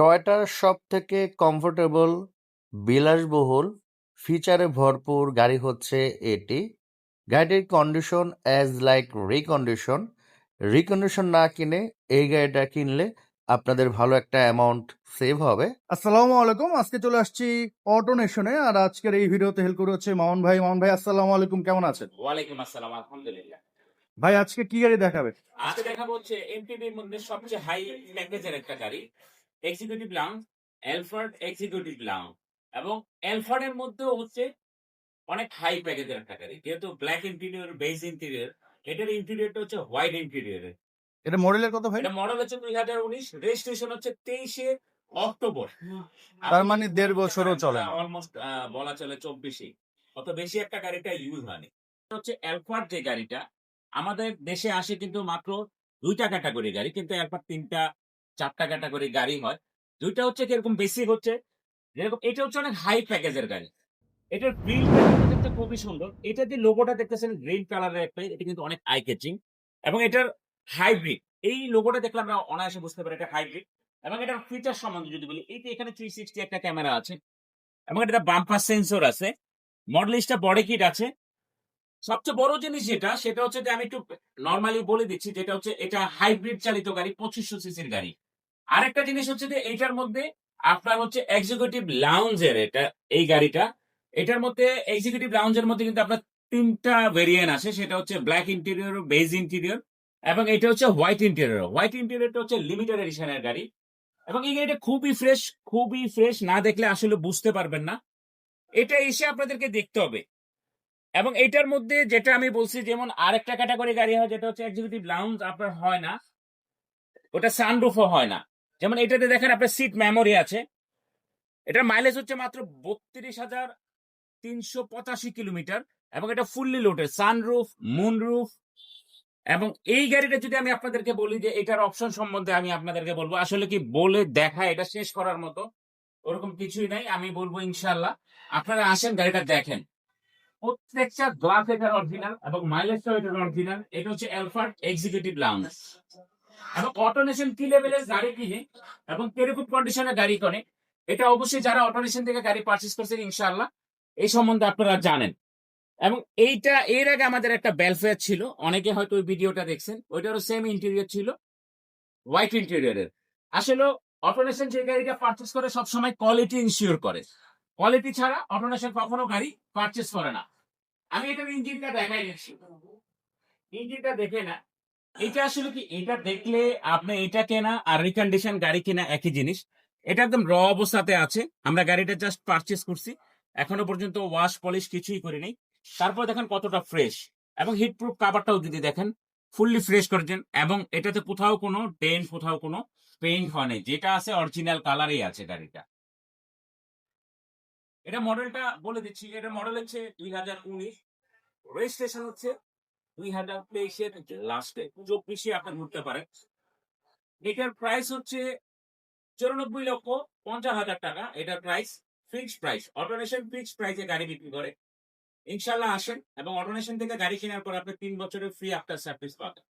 টয়োটার সবথেকে কমফোর্টেবল, বিলাসবহুল, ফিচারে ভরপুর গাড়ি হচ্ছে এটি। গাড়িটির condition as like recondition. Recondition না কিনে এই গাড়িটা কিনলে আপনাদের ভালো একটা অ্যামাউন্ট সেভ হবে। আসসালামু আলাইকুম। আজকে চলে আসছি অটো নেশনে আর আজকের এই ভিডিওতে হেল্প করে হচ্ছে মামুন ভাই। মামুন ভাই আসসালামু আলাইকুম। কেমন আছেন? ওয়ালাইকুম আসসালাম আলহামদুলিল্লাহ। ভাই আজকে কি গাড়ি দেখাবে আজকে দেখাবো হচ্ছে এমটিভির মধ্যে সবচেয়ে হাই প্যাকেজের একটা গাড়ি। Executive lounge Alphard executive lounge এবং এলফার্ডের মধ্যেও হচ্ছে অনেক হাই প্যাকেজের একটা গাড়ি যেহেতু ব্ল্যাক ইন্টেরিয়র বেজ ইন্টেরিয়র এটার ইন্টেরিয়রটা হচ্ছে হোয়াইট ইন্টেরিয়রের এটা মডেলের কত ভাই? এটা মডেল হচ্ছে দুই হাজার উনিশ রেজিস্ট্রেশন হচ্ছে তেইশে অক্টোবর। তার মানে দেড় বছরও চলে না। অলমোস্ট বলা চলে চব্বিশে। অত বেশি একটা গাড়িটা ইউজ হয়নি। হচ্ছে অ্যালফার্ড যে গাড়িটা আমাদের দেশে আসে কিন্তু মাত্র দুইটা ক্যাটাগরি গাড়ি কিন্তু অ্যালফার্ড তিনটা চারটা ক্যাটাগরি গাড়ি হয়। দুইটা হচ্ছে কীরকম বেসিক হচ্ছে, যেরকম এটা হচ্ছে অনেক হাই প্যাকেজের গাড়ি। এটার গ্রিল দেখতে খুবই সুন্দর। এটা যে লোগোটা দেখতেছেন গ্রিন কালারের একটা, এটা কিন্তু অনেক আই ক্যাচিং এবং এটার হাইব্রিড এই লোগোটা দেখলে আমরা অনায়াসে বুঝতে পারি এটা হাইব্রিড এবং এটার ফিচার সম্বন্ধে যদি বলি, এই যে এখানে থ্রি সিক্সটি একটা ক্যামেরা আছে। এবং এটা বাম্পার সেন্সর আছে। মডেলিস্টটা বডি কিট আছে। সবচেয়ে বড় জিনিস যেটা, সেটা হচ্ছে যে আমি একটু নর্মালি বলে দিচ্ছি, যেটা হচ্ছে এটা হাইব্রিড চালিত গাড়ি, পঁচিশশো সিসির গাড়ি। আরেকটা জিনিস হচ্ছে যে এটার মধ্যে আপনার হচ্ছে এক্সিকিউটিভ লাউঞ্জের এটা, এই গাড়িটা, এটার মধ্যে এক্সিকিউটিভ লাউঞ্জের মধ্যে কিন্তু আপনার তিনটা ভেরিয়েন্ট আছে, সেটা হচ্ছে ব্ল্যাক ইন্টেরিয়র বেজ ইন্টেরিয়র এবং এটা হচ্ছে হোয়াইট ইন্টেরিয়র হোয়াইট ইন্টেরিয়রটা হচ্ছে লিমিটেড এডিশনের গাড়ি এবং এই গাড়িটা খুবই ফ্রেশ খুবই ফ্রেশ না দেখলে আসলে বুঝতে পারবেন না। এটা এসে আপনাদেরকে দেখতে হবে। এবং এটার মধ্যে যেটা আমি বলছি, যেমন আরেকটা ক্যাটাগরি গাড়ি হয়, যেটা হচ্ছে এক্সিকিউটিভ লাউঞ্জ আপনার হয় না। ওটা সানরুফও হয় না। যেমন এটাতে দেখেন আপনার সিট মেমোরি আছে। এটার মাইলেজ হচ্ছে মাত্র বত্রিশ হাজার তিনশো পঁচাশি কিলোমিটার এবং এটা ফুললি লোডেড সানরুফ মুনরুফ এবং এই গাড়িটা যদি আমি আপনাদেরকে বলি যে এটার অপশন সম্বন্ধে আমি আপনাদেরকে বলব, আসলে কি বলে দেখা এটা শেষ করার মতো, ওরকম কিছুই নাই, আমি বলব ইনশাল্লাহ আপনারা আসেন, গাড়িটা দেখেন। প্রত্যেকটা গ্লাস এটার অরিজিনাল এবং মাইলেজটাও এটার অরিজিনাল এটা হচ্ছে এলফার্ড এক্সিকিউটিভ লাউঞ্জ এবং অটোনেশন কি লেভেলের গাড়ি কিনে এবং কীরকম কন্ডিশনে গাড়ি করে? এটা অবশ্যই যারা অটোনেশন থেকে গাড়ি পারচেস করছেন ইনশাল্লাহ এই সম্বন্ধে আপনারা জানেন। এবং এইটা, এর আগে আমাদের একটা বেলফেয়ার ছিল, অনেকে হয়তো ওই ভিডিওটা দেখছেন, ওইটারও সেম ইন্টেরিয়র ছিল হোয়াইট ইন্টেরিয়রের আসলে অটোনেশন যে গাড়িটা পারচেস করে সবসময় কোয়ালিটি ইনশিওর করে। কোয়ালিটি ছাড়া অটোনেশন কখনো গাড়ি পারচেস করে না। আমি এটার ইঞ্জিনটা দেখাই দিচ্ছি ইঞ্জিনটা দেখে না। এটা আসলে কি? এটা দেখলে আপনি এটা কেনা আর রিকন্ডিশন গাড়ি কেনা একই জিনিস। এটা একদম র অবস্থাতে আছে। আমরা গাড়িটা জাস্ট পারচেস করছি। এখনও পর্যন্ত ওয়াশ পলিশ কিছুই করিনি তারপর দেখেন কতটা ফ্রেশ এবং হিট প্রুফ কাভারটাও যদি দেখেন ফুললি ফ্রেশ করেছেন এবং এটাতে কোথাও কোনো ডেন্ট কোথাও কোনো পেইন্ট হয়নি যেটা আছে অরিজিনাল কালারই আছে গাড়িটা। এটা মডেলটা বলে দিচ্ছি এটা মডেল হচ্ছে দুই হাজার উনিশ। রেজিস্ট্রেশন হচ্ছে দুই হাজার তেইশের লাস্টে চব্বিশে আপনি ঘুরতে পারেন। এটার প্রাইস হচ্ছে চুরানব্বই লক্ষ পঞ্চাশ হাজার টাকা। এটার price fixed price Autonation fixed প্রাইসে গাড়ি বিক্রি করে। ইনশাল্লাহ আসেন এবং অটোনেশন থেকে গাড়ি কেনার পর আপনি তিন বছরের ফ্রি আফটার সার্ভিস পাবেন।